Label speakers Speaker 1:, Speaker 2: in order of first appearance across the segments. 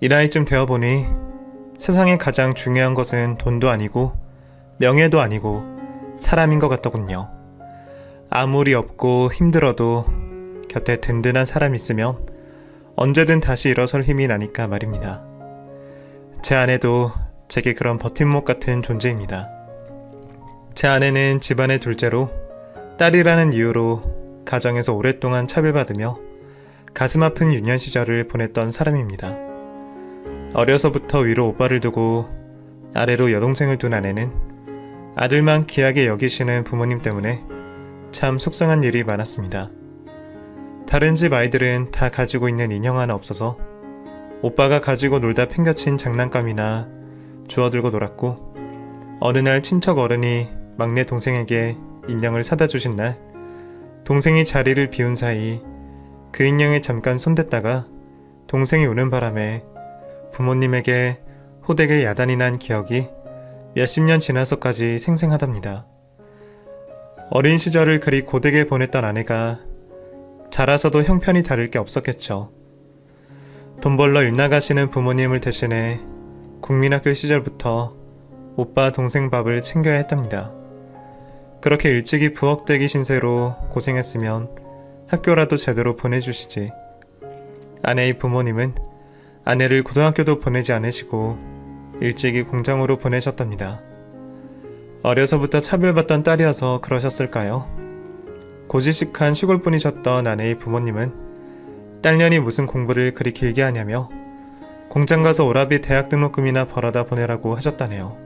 Speaker 1: 이 나이쯤 되어 보니 세상에 가장 중요한 것은 돈도 아니고 명예도 아니고 사람인 것 같더군요. 아무리 없고 힘들어도 곁에 든든한 사람이 있으면 언제든 다시 일어설 힘이 나니까 말입니다. 제 아내도 제게 그런 버팀목 같은 존재입니다. 제 아내는 집안의 둘째로 딸이라는 이유로 가정에서 오랫동안 차별받으며 가슴 아픈 유년 시절을 보냈던 사람입니다. 어려서부터 위로 오빠를 두고 아래로 여동생을 둔 아내는 아들만 귀하게 여기시는 부모님 때문에 참 속상한 일이 많았습니다. 다른 집 아이들은 다 가지고 있는 인형 하나 없어서 오빠가 가지고 놀다 팽겨친 장난감이나 주워들고 놀았고 어느 날 친척 어른이 막내 동생에게 인형을 사다 주신 날 동생이 자리를 비운 사이 그 인형에 잠깐 손댔다가 동생이 우는 바람에 부모님에게 호되게 야단이 난 기억이 몇십 년 지나서까지 생생하답니다. 어린 시절을 그리 고되게 보냈던 아내가 자라서도 형편이 다를 게 없었겠죠. 돈 벌러 일 나가시는 부모님을 대신해 국민학교 시절부터 오빠 동생 밥을 챙겨야 했답니다. 그렇게 일찍이 부엌대기 신세로 고생했으면 학교라도 제대로 보내주시지. 아내의 부모님은 아내를 고등학교도 보내지 않으시고 일찍이 공장으로 보내셨답니다. 어려서부터 차별받던 딸이어서 그러셨을까요? 고지식한 시골분이셨던 아내의 부모님은 딸년이 무슨 공부를 그리 길게 하냐며 공장 가서 오라비 대학 등록금이나 벌어다 보내라고 하셨다네요.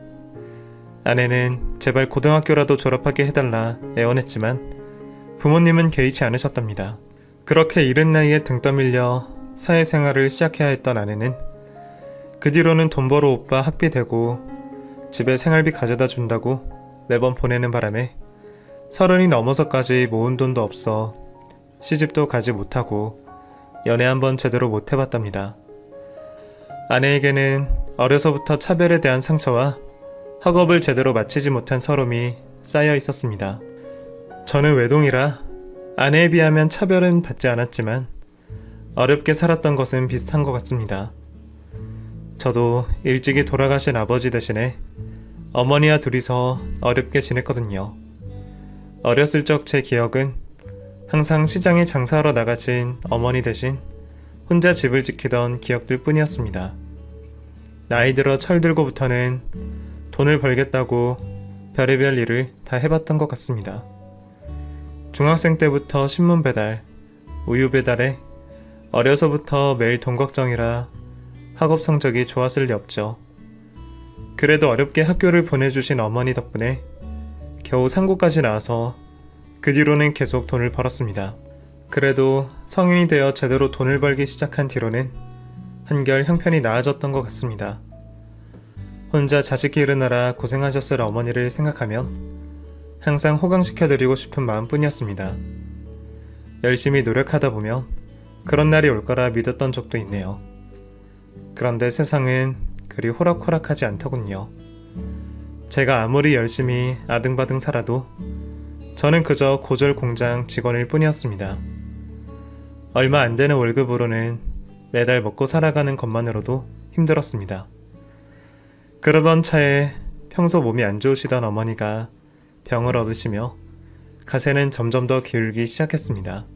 Speaker 1: 아내는 제발 고등학교라도 졸업하게 해달라 애원했지만 부모님은 개의치 않으셨답니다. 그렇게 이른 나이에 등 떠밀려 사회생활을 시작해야 했던 아내는 그 뒤로는 돈 벌어 오빠 학비 대고 집에 생활비 가져다 준다고 매번 보내는 바람에 서른이 넘어서까지 모은 돈도 없어 시집도 가지 못하고 연애 한번 제대로 못 해봤답니다. 아내에게는 어려서부터 차별에 대한 상처와 학업을 제대로 마치지 못한 서름이 쌓여 있었습니다. 저는 외동이라 아내에 비하면 차별은 받지 않았지만 어렵게 살았던 것은 비슷한 것 같습니다. 저도 일찍이 돌아가신 아버지 대신에 어머니와 둘이서 어렵게 지냈거든요. 어렸을 적 제 기억은 항상 시장에 장사하러 나가신 어머니 대신 혼자 집을 지키던 기억들 뿐이었습니다. 나이 들어 철들고부터는 돈을 벌겠다고 별의별 일을 다 해봤던 것 같습니다. 중학생 때부터 신문 배달, 우유 배달에 어려서부터 매일 돈 걱정이라 학업 성적이 좋았을 리 없죠. 그래도 어렵게 학교를 보내주신 어머니 덕분에 겨우 상고까지 나와서 그 뒤로는 계속 돈을 벌었습니다. 그래도 성인이 되어 제대로 돈을 벌기 시작한 뒤로는 한결 형편이 나아졌던 것 같습니다. 혼자 자식 기르느라 고생하셨을 어머니를 생각하면 항상 호강시켜드리고 싶은 마음뿐이었습니다. 열심히 노력하다 보면 그런 날이 올 거라 믿었던 적도 있네요. 그런데 세상은 그리 호락호락하지 않더군요. 제가 아무리 열심히 아등바등 살아도 저는 그저 고졸 공장 직원일 뿐이었습니다. 얼마 안 되는 월급으로는 매달 먹고 살아가는 것만으로도 힘들었습니다. 그러던 차에 평소 몸이 안 좋으시던 어머니가 병을 얻으시며 가세는 점점 더 기울기 시작했습니다.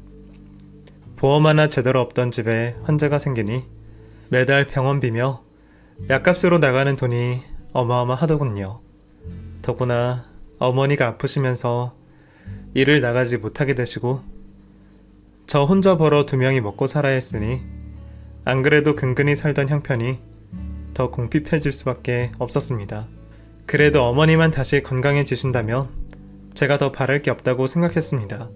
Speaker 1: 보험 하나 제대로 없던 집에 환자가 생기니 매달 병원비며 약값으로 나가는 돈이 어마어마하더군요. 더구나 어머니가 아프시면서 일을 나가지 못하게 되시고 저 혼자 벌어 두 명이 먹고 살아야 했으니 안 그래도 근근히 살던 형편이 더 공핍해질 수밖에 없었습니다. 그래도 어머니만 다시 건강해지신다면 제가 더 바랄 게 없다고 생각했습니다.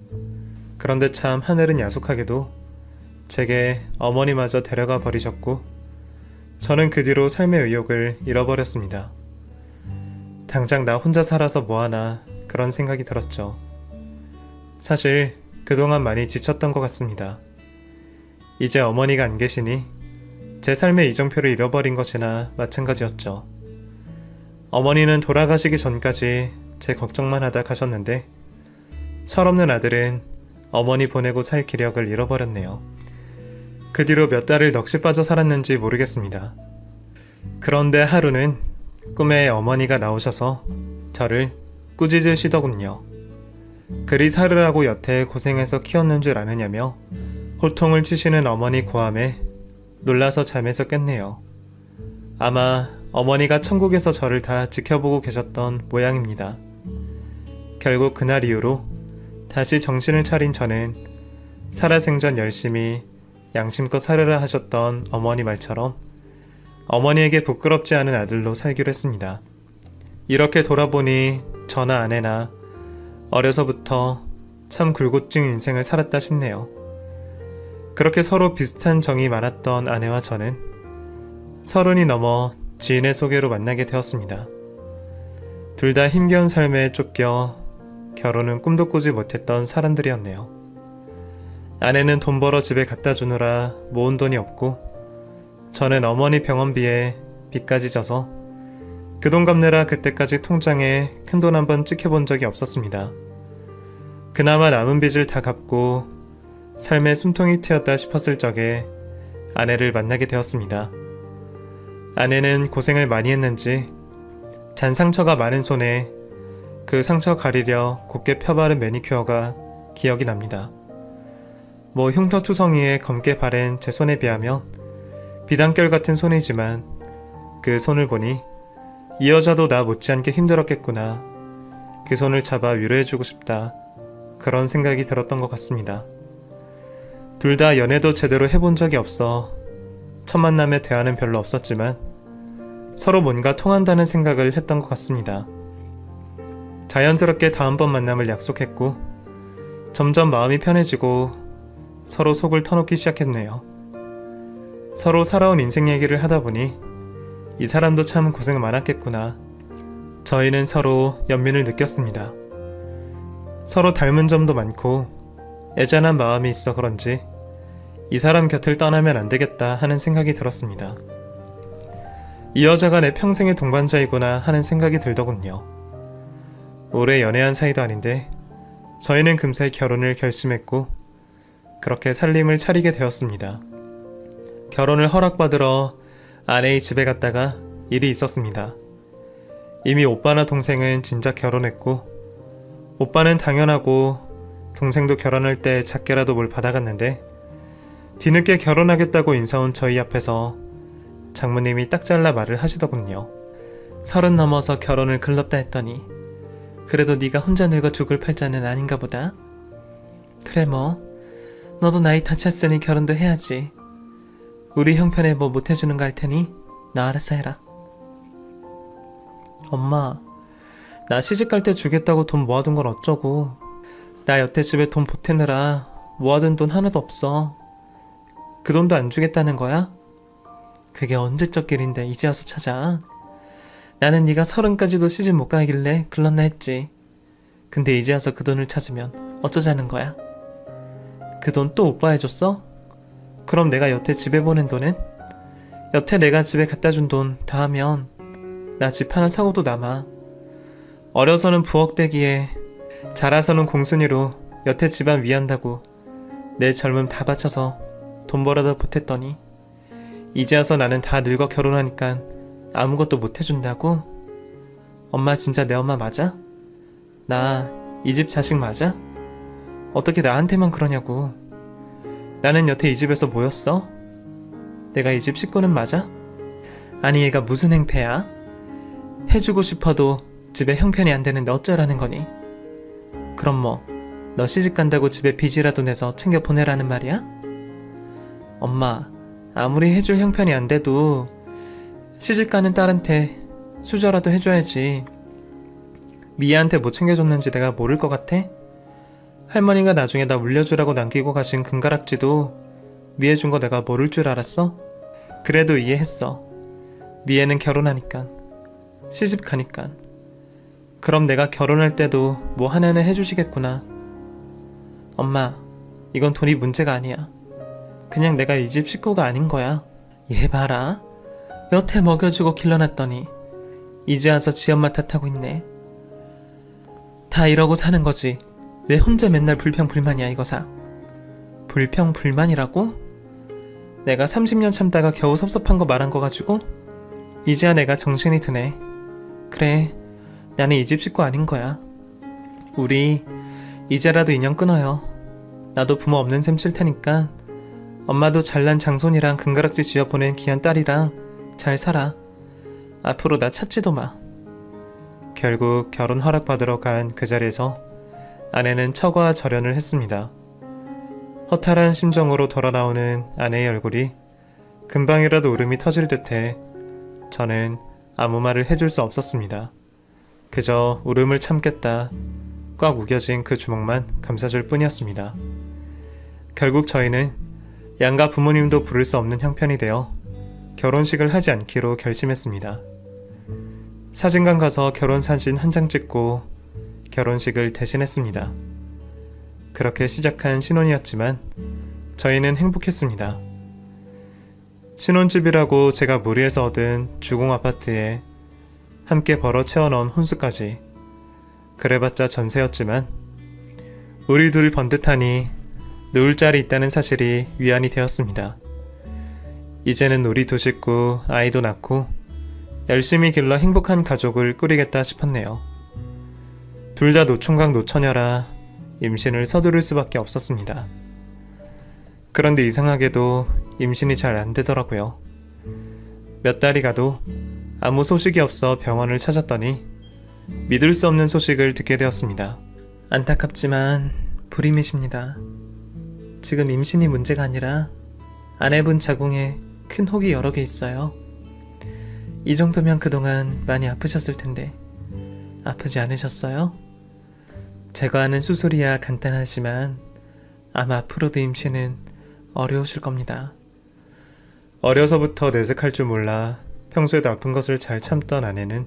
Speaker 1: 그런데 참 하늘은 야속하게도 제게 어머니마저 데려가 버리셨고 저는 그 뒤로 삶의 의욕을 잃어버렸습니다. 당장 나 혼자 살아서 뭐하나 그런 생각이 들었죠. 사실 그동안 많이 지쳤던 것 같습니다. 이제 어머니가 안 계시니 제 삶의 이정표를 잃어버린 것이나 마찬가지였죠. 어머니는 돌아가시기 전까지 제 걱정만 하다 가셨는데 철없는 아들은 어머니 보내고 살 기력을 잃어버렸네요. 그 뒤로 몇 달을 넋이 빠져 살았는지 모르겠습니다. 그런데 하루는 꿈에 어머니가 나오셔서 저를 꾸짖으시더군요. 그리 살으라고 여태 고생해서 키웠는 줄 아느냐며 호통을 치시는 어머니 고함에 놀라서 잠에서 깼네요. 아마 어머니가 천국에서 저를 다 지켜보고 계셨던 모양입니다. 결국 그날 이후로 다시 정신을 차린 저는 살아생전 열심히 양심껏 살으라 하셨던 어머니 말처럼 어머니에게 부끄럽지 않은 아들로 살기로 했습니다. 이렇게 돌아보니 저나 아내나 어려서부터 참 굴곡진 인생을 살았다 싶네요. 그렇게 서로 비슷한 정이 많았던 아내와 저는 서른이 넘어 지인의 소개로 만나게 되었습니다. 둘 다 힘겨운 삶에 쫓겨 결혼은 꿈도 꾸지 못했던 사람들이었네요. 아내는 돈 벌어 집에 갖다 주느라 모은 돈이 없고 저는 어머니 병원비에 빚까지 져서 그 돈 갚느라 그때까지 통장에 큰 돈 한 번 찍혀본 적이 없었습니다. 그나마 남은 빚을 다 갚고 삶의 숨통이 트였다 싶었을 적에 아내를 만나게 되었습니다. 아내는 고생을 많이 했는지 잔 상처가 많은 손에 그 상처 가리려 곱게 펴바른 매니큐어가 기억이 납니다. 뭐 흉터투성이에 검게 바른 제 손에 비하면 비단결 같은 손이지만 그 손을 보니 이 여자도 나 못지않게 힘들었겠구나. 그 손을 잡아 위로해주고 싶다. 그런 생각이 들었던 것 같습니다. 둘 다 연애도 제대로 해본 적이 없어 첫 만남에 대화는 별로 없었지만 서로 뭔가 통한다는 생각을 했던 것 같습니다. 자연스럽게 다음번 만남을 약속했고 점점 마음이 편해지고 서로 속을 터놓기 시작했네요. 서로 살아온 인생 얘기를 하다 보니 이 사람도 참 고생 많았겠구나. 저희는 서로 연민을 느꼈습니다. 서로 닮은 점도 많고 애잔한 마음이 있어 그런지 이 사람 곁을 떠나면 안 되겠다 하는 생각이 들었습니다. 이 여자가 내 평생의 동반자이구나 하는 생각이 들더군요. 오래 연애한 사이도 아닌데 저희는 금세 결혼을 결심했고 그렇게 살림을 차리게 되었습니다. 결혼을 허락받으러 아내의 집에 갔다가 일이 있었습니다. 이미 오빠나 동생은 진작 결혼했고 오빠는 당연하고 동생도 결혼할 때 작게라도 뭘 받아갔는데 뒤늦게 결혼하겠다고 인사 온 저희 앞에서 장모님이 딱 잘라 말을 하시더군요. 서른 넘어서 결혼을 글렀다 했더니 그래도 네가 혼자 늙어 죽을 팔자는 아닌가 보다. 그래 뭐 너도 나이 다 찼으니 결혼도 해야지. 우리 형편에 뭐 못해주는 거 할 테니 나 알아서 해라. 엄마 나 시집 갈 때 주겠다고 돈 모아둔 건 어쩌고 나 여태 집에 돈 보태느라 모아둔 돈 하나도 없어. 그 돈도 안 주겠다는 거야? 그게 언제적 일인데 이제 와서 찾아. 나는 네가 서른까지도 시집 못 가길래 글렀나 했지. 근데 이제 와서 그 돈을 찾으면 어쩌자는 거야? 그 돈 또 오빠 해줬어? 그럼 내가 여태 집에 보낸 돈은? 여태 내가 집에 갖다 준 돈 다 하면 나 집 하나 사고도 남아. 어려서는 부엌대기에 자라서는 공순이로 여태 집안 위한다고 내 젊음 다 바쳐서 돈 벌어다 보탰더니 이제 와서 나는 다 늙어 결혼하니까 아무것도 못 해준다고? 엄마 진짜 내 엄마 맞아? 나 이 집 자식 맞아? 어떻게 나한테만 그러냐고. 나는 여태 이 집에서 뭐였어? 내가 이 집 식구는 맞아? 아니 얘가 무슨 행패야? 해주고 싶어도 집에 형편이 안 되는데 어쩌라는 거니? 그럼 뭐, 너 시집 간다고 집에 빚이라도 내서 챙겨 보내라는 말이야? 엄마, 아무리 해줄 형편이 안 돼도 시집 가는 딸한테 수저라도 해줘야지. 미애한테 뭐 챙겨줬는지 내가 모를 것 같아? 할머니가 나중에 나 물려주라고 남기고 가신 금가락지도 미애 준 거 내가 모를 줄 알았어? 그래도 이해했어. 미애는 결혼하니까. 시집 가니까. 그럼 내가 결혼할 때도 뭐 하나는 해주시겠구나. 엄마, 이건 돈이 문제가 아니야. 그냥 내가 이 집 식구가 아닌 거야. 얘 봐라. 여태 먹여주고 길러놨더니 이제 와서 지 엄마 탓하고 있네. 다 이러고 사는 거지. 왜 혼자 맨날 불평불만이야 이거사. 불평불만이라고? 내가 30년 참다가 겨우 섭섭한 거 말한 거 가지고 이제야 내가 정신이 드네. 그래, 나는 이 집 식구 아닌 거야. 우리 이제라도 인연 끊어요. 나도 부모 없는 셈 칠 테니까 엄마도 잘난 장손이랑 금가락지 쥐어보낸 귀한 딸이랑 잘 살아. 앞으로 나 찾지도 마. 결국 결혼 허락받으러 간 그 자리에서 아내는 처과 절연을 했습니다. 허탈한 심정으로 돌아 나오는 아내의 얼굴이 금방이라도 울음이 터질 듯해 저는 아무 말을 해줄 수 없었습니다. 그저 울음을 참겠다. 꽉 우겨진 그 주먹만 감싸줄 뿐이었습니다. 결국 저희는 양가 부모님도 부를 수 없는 형편이 되어 결혼식을 하지 않기로 결심했습니다. 사진관 가서 결혼 사진 한 장 찍고 결혼식을 대신했습니다. 그렇게 시작한 신혼이었지만 저희는 행복했습니다. 신혼집이라고 제가 무리해서 얻은 주공 아파트에 함께 벌어 채워넣은 혼수까지 그래봤자 전세였지만 우리 둘이 번듯하니 누울 자리 있다는 사실이 위안이 되었습니다. 이제는 우리 두 식구 아이도 낳고 열심히 길러 행복한 가족을 꾸리겠다 싶었네요. 둘 다 노총각 노처녀라 임신을 서두를 수밖에 없었습니다. 그런데 이상하게도 임신이 잘 안 되더라고요. 몇 달이 가도 아무 소식이 없어 병원을 찾았더니 믿을 수 없는 소식을 듣게 되었습니다. 안타깝지만 불임이십니다. 지금 임신이 문제가 아니라 아내분 자궁에 큰 혹이 여러 개 있어요. 이 정도면 그동안 많이 아프셨을 텐데 아프지 않으셨어요? 제가 하는 수술이야 간단하지만 아마 앞으로도 임신은 어려우실 겁니다. 어려서부터 내색할 줄 몰라 평소에도 아픈 것을 잘 참던 아내는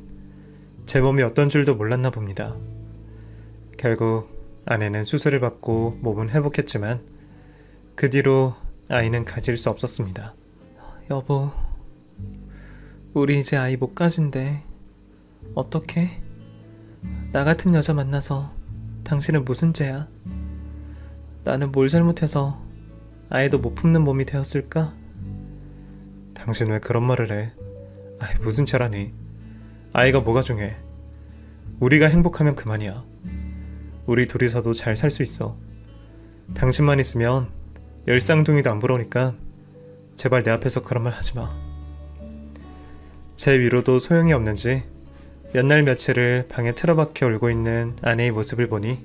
Speaker 1: 제 몸이 어떤 줄도 몰랐나 봅니다. 결국 아내는 수술을 받고 몸은 회복했지만 그 뒤로 아이는 가질 수 없었습니다. 여보, 우리 이제 아이 못 가진대. 어떡해? 나 같은 여자 만나서 당신은 무슨 죄야? 나는 뭘 잘못해서 아이도 못 품는 몸이 되었을까? 당신 왜 그런 말을 해? 아이, 무슨 죄라니? 아이가 뭐가 중요해? 우리가 행복하면 그만이야. 우리 둘이서도 잘 살 수 있어. 당신만 있으면 열쌍둥이도 안 부러우니까 제발 내 앞에서 그런 말 하지 마. 제 위로도 소용이 없는지 몇 날 며칠을 방에 틀어박혀 울고 있는 아내의 모습을 보니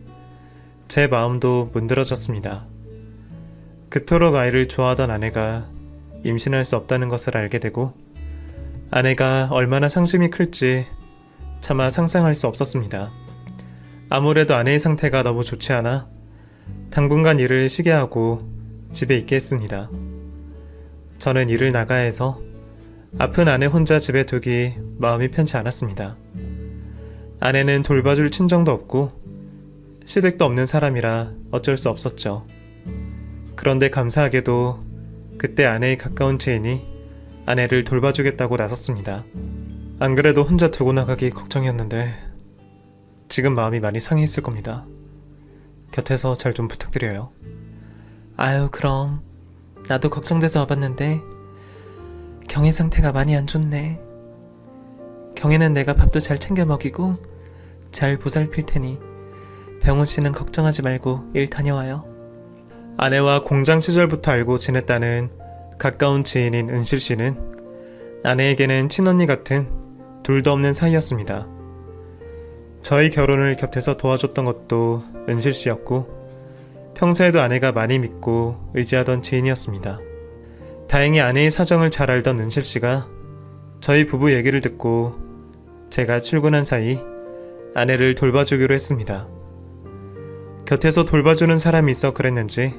Speaker 1: 제 마음도 문드러졌습니다. 그토록 아이를 좋아하던 아내가 임신할 수 없다는 것을 알게 되고 아내가 얼마나 상심이 클지 차마 상상할 수 없었습니다. 아무래도 아내의 상태가 너무 좋지 않아 당분간 일을 쉬게 하고 집에 있게 했습니다. 저는 일을 나가야 해서 아픈 아내 혼자 집에 두기 마음이 편치 않았습니다. 아내는 돌봐줄 친정도 없고 시댁도 없는 사람이라 어쩔 수 없었죠. 그런데 감사하게도 그때 아내의 가까운 지인이 아내를 돌봐주겠다고 나섰습니다. 안 그래도 혼자 두고 나가기 걱정이었는데 지금 마음이 많이 상해있을 겁니다. 곁에서 잘 좀 부탁드려요. 아유 그럼 나도 걱정돼서 와봤는데 경혜 상태가 많이 안 좋네. 경혜는 내가 밥도 잘 챙겨 먹이고 잘 보살필 테니 병훈 씨는 걱정하지 말고 일 다녀와요. 아내와 공장 시절부터 알고 지냈다는 가까운 지인인 은실 씨는 아내에게는 친언니 같은 둘도 없는 사이였습니다. 저희 결혼을 곁에서 도와줬던 것도 은실 씨였고 평소에도 아내가 많이 믿고 의지하던 지인이었습니다. 다행히 아내의 사정을 잘 알던 은실 씨가 저희 부부 얘기를 듣고 제가 출근한 사이 아내를 돌봐주기로 했습니다. 곁에서 돌봐주는 사람이 있어 그랬는지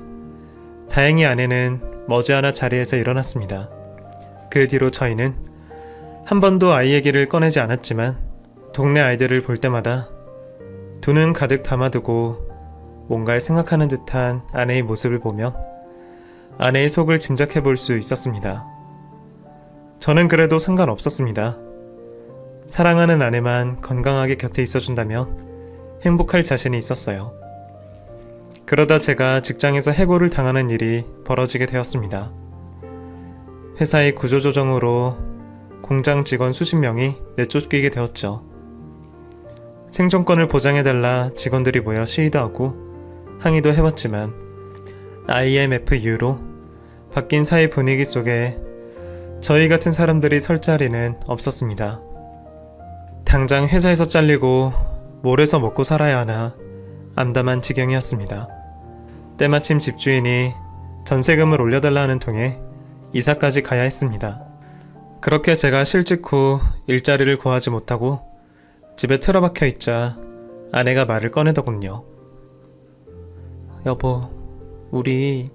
Speaker 1: 다행히 아내는 머지않아 자리에서 일어났습니다. 그 뒤로 저희는 한 번도 아이 얘기를 꺼내지 않았지만 동네 아이들을 볼 때마다 두 눈 가득 담아두고 뭔가를 생각하는 듯한 아내의 모습을 보면 아내의 속을 짐작해 볼 수 있었습니다. 저는 그래도 상관없었습니다. 사랑하는 아내만 건강하게 곁에 있어준다면 행복할 자신이 있었어요. 그러다 제가 직장에서 해고를 당하는 일이 벌어지게 되었습니다. 회사의 구조조정으로 공장 직원 수십 명이 내쫓기게 되었죠. 생존권을 보장해달라 직원들이 모여 시위도 하고 항의도 해봤지만 IMF 이후로 바뀐 사회 분위기 속에 저희 같은 사람들이 설 자리는 없었습니다. 당장 회사에서 잘리고 몰에서 먹고 살아야 하나 암담한 지경이었습니다. 때마침 집주인이 전세금을 올려달라 하는 통에 이사까지 가야 했습니다. 그렇게 제가 실직 후 일자리를 구하지 못하고 집에 틀어박혀 있자 아내가 말을 꺼내더군요. 여보, 우리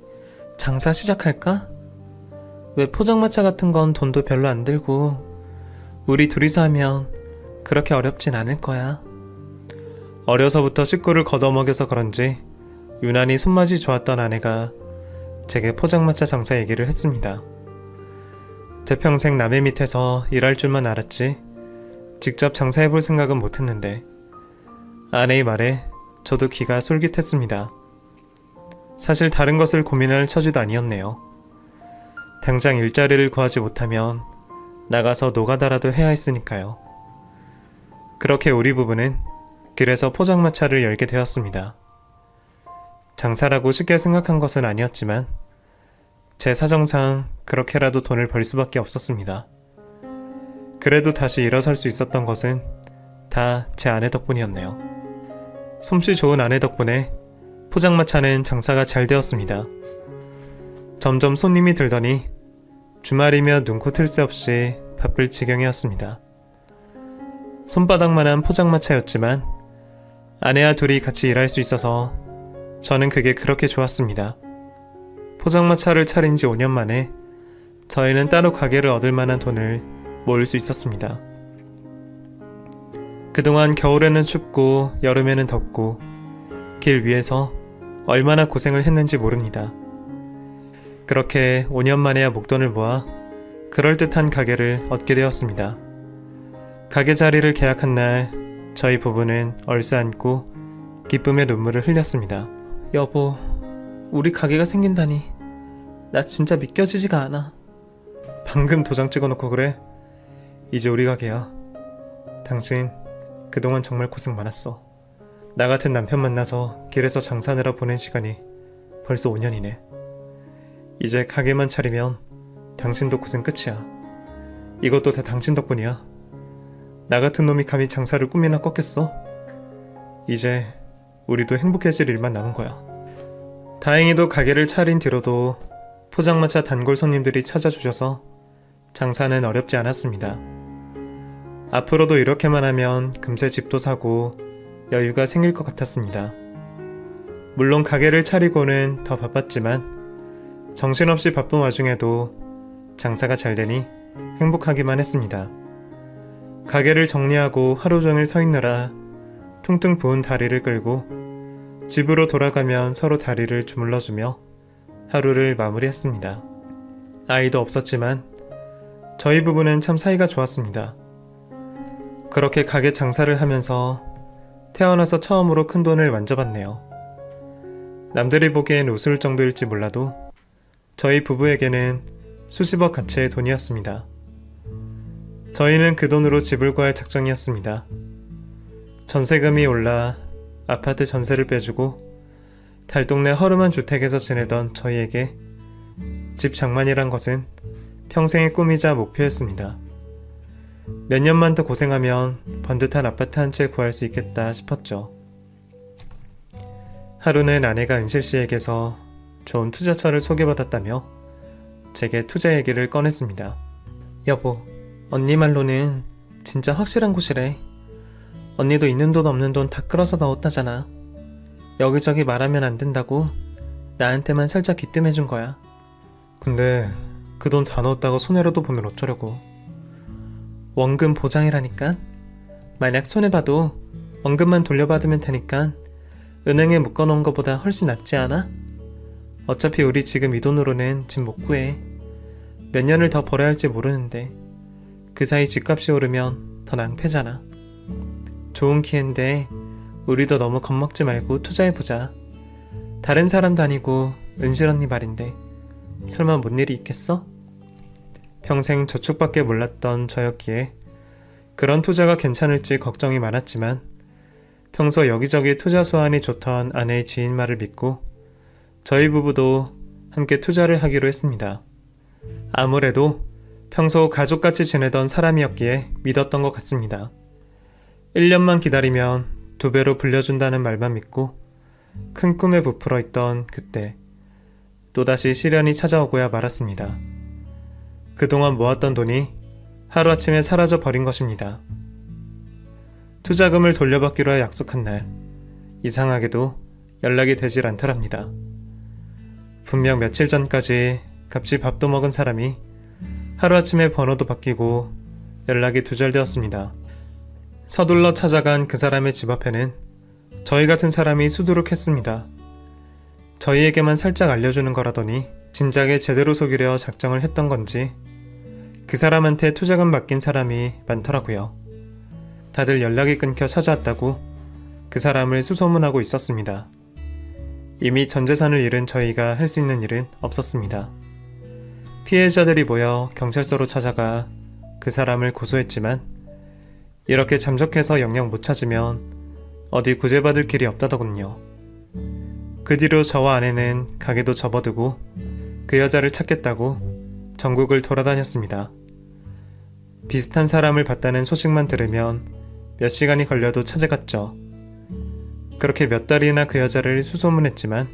Speaker 1: 장사 시작할까? 왜 포장마차 같은 건 돈도 별로 안 들고 우리 둘이서 하면 그렇게 어렵진 않을 거야. 어려서부터 식구를 걷어먹여서 그런지 유난히 손맛이 좋았던 아내가 제게 포장마차 장사 얘기를 했습니다. 제 평생 남의 밑에서 일할 줄만 알았지 직접 장사해볼 생각은 못했는데 아내의 말에 저도 귀가 솔깃했습니다. 사실 다른 것을 고민할 처지도 아니었네요. 당장 일자리를 구하지 못하면 나가서 노가다라도 해야 했으니까요. 그렇게 우리 부부는 길에서 포장마차를 열게 되었습니다. 장사라고 쉽게 생각한 것은 아니었지만 제 사정상 그렇게라도 돈을 벌 수밖에 없었습니다. 그래도 다시 일어설 수 있었던 것은 다 제 아내 덕분이었네요. 솜씨 좋은 아내 덕분에 포장마차는 장사가 잘 되었습니다. 점점 손님이 들더니 주말이며 눈코 틀 새 없이 바쁠 지경이었습니다. 손바닥만한 포장마차였지만 아내와 둘이 같이 일할 수 있어서 저는 그게 그렇게 좋았습니다. 포장마차를 차린 지 5년 만에 저희는 따로 가게를 얻을 만한 돈을 모을 수 있었습니다. 그동안 겨울에는 춥고 여름에는 덥고 길 위에서 얼마나 고생을 했는지 모릅니다. 그렇게 5년 만에야 목돈을 모아 그럴듯한 가게를 얻게 되었습니다. 가게 자리를 계약한 날 저희 부부는 얼싸안고 기쁨의 눈물을 흘렸습니다. 여보, 우리 가게가 생긴다니 나 진짜 믿겨지지가 않아. 방금 도장 찍어놓고 그래? 이제 우리 가게야. 당신 그동안 정말 고생 많았어. 나 같은 남편 만나서 길에서 장사하느라 보낸 시간이 벌써 5년이네. 이제 가게만 차리면 당신도 고생 끝이야. 이것도 다 당신 덕분이야. 나 같은 놈이 감히 장사를 꿈이나 꺾겠어? 이제 우리도 행복해질 일만 남은 거야. 다행히도 가게를 차린 뒤로도 포장마차 단골 손님들이 찾아주셔서 장사는 어렵지 않았습니다. 앞으로도 이렇게만 하면 금세 집도 사고 여유가 생길 것 같았습니다. 물론 가게를 차리고는 더 바빴지만 정신없이 바쁜 와중에도 장사가 잘 되니 행복하기만 했습니다. 가게를 정리하고 하루 종일 서 있느라 퉁퉁 부은 다리를 끌고 집으로 돌아가면 서로 다리를 주물러주며 하루를 마무리했습니다. 아이도 없었지만 저희 부부는 참 사이가 좋았습니다. 그렇게 가게 장사를 하면서 태어나서 처음으로 큰 돈을 만져봤네요. 남들이 보기엔 우스울 정도일지 몰라도 저희 부부에게는 수십억 가치의 돈이었습니다. 저희는 그 돈으로 집을 구할 작정이었습니다. 전세금이 올라 아파트 전세를 빼주고 달동네 허름한 주택에서 지내던 저희에게 집 장만이란 것은 평생의 꿈이자 목표였습니다. 몇 년만 더 고생하면 번듯한 아파트 한 채 구할 수 있겠다 싶었죠. 하루는 아내가 은실 씨에게서 좋은 투자처를 소개받았다며 제게 투자 얘기를 꺼냈습니다. 여보, 언니 말로는 진짜 확실한 곳이래. 언니도 있는 돈 없는 돈 다 끌어서 넣었다잖아. 여기저기 말하면 안 된다고 나한테만 살짝 귀뜸해 준 거야. 근데 그 돈 다 넣었다고 손해라도 보면 어쩌려고. 원금 보장이라니까. 만약 손해봐도 원금만 돌려받으면 되니까 은행에 묶어놓은 것보다 훨씬 낫지 않아? 어차피 우리 지금 이 돈으로는 집 못 구해. 몇 년을 더 벌어야 할지 모르는데 그 사이 집값이 오르면 더 낭패잖아. 좋은 기회인데 우리도 너무 겁먹지 말고 투자해보자. 다른 사람도 아니고 은실 언니 말인데 설마 뭔 일이 있겠어? 평생 저축밖에 몰랐던 저였기에 그런 투자가 괜찮을지 걱정이 많았지만 평소 여기저기 투자 소환이 좋던 아내의 지인 말을 믿고 저희 부부도 함께 투자를 하기로 했습니다. 아무래도 평소 가족같이 지내던 사람이었기에 믿었던 것 같습니다. 1년만 기다리면 두 배로 불려준다는 말만 믿고 큰 꿈에 부풀어 있던 그때 또다시 시련이 찾아오고야 말았습니다. 그동안 모았던 돈이 하루아침에 사라져 버린 것입니다. 투자금을 돌려받기로 약속한 날, 이상하게도 연락이 되질 않더랍니다. 분명 며칠 전까지 같이 밥도 먹은 사람이 하루아침에 번호도 바뀌고 연락이 두절되었습니다. 서둘러 찾아간 그 사람의 집 앞에는 저희 같은 사람이 수두룩했습니다. 저희에게만 살짝 알려주는 거라더니 진작에 제대로 속이려 작정을 했던 건지 그 사람한테 투자금 맡긴 사람이 많더라고요. 다들 연락이 끊겨 찾아왔다고 그 사람을 수소문하고 있었습니다. 이미 전 재산을 잃은 저희가 할 수 있는 일은 없었습니다. 피해자들이 모여 경찰서로 찾아가 그 사람을 고소했지만 이렇게 잠적해서 영영 못 찾으면 어디 구제받을 길이 없다더군요. 그 뒤로 저와 아내는 가게도 접어두고 그 여자를 찾겠다고 전국을 돌아다녔습니다. 비슷한 사람을 봤다는 소식만 들으면 몇 시간이 걸려도 찾아갔죠. 그렇게 몇 달이나 그 여자를 수소문했지만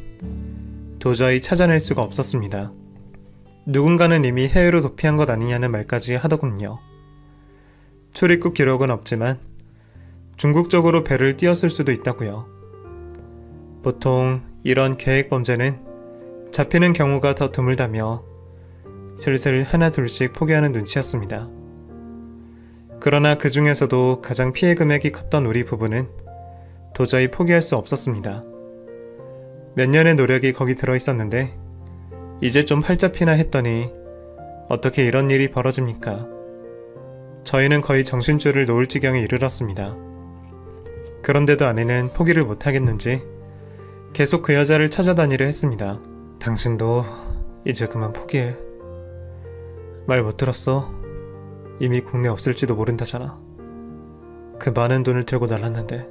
Speaker 1: 도저히 찾아낼 수가 없었습니다. 누군가는 이미 해외로 도피한 것 아니냐는 말까지 하더군요. 출입국 기록은 없지만 중국 쪽으로 배를 띄었을 수도 있다고요. 보통 이런 계획 범죄는 잡히는 경우가 더 드물다며 슬슬 하나 둘씩 포기하는 눈치였습니다. 그러나 그 중에서도 가장 피해 금액이 컸던 우리 부부는 도저히 포기할 수 없었습니다. 몇 년의 노력이 거기 들어 있었는데 이제 좀 팔자 피나 했더니 어떻게 이런 일이 벌어집니까? 저희는 거의 정신줄을 놓을 지경에 이르렀습니다. 그런데도 아내는 포기를 못하겠는지 계속 그 여자를 찾아다니려 했습니다. 당신도 이제 그만 포기해. 말 못 들었어? 이미 국내 없을지도 모른다잖아. 그 많은 돈을 들고 날랐는데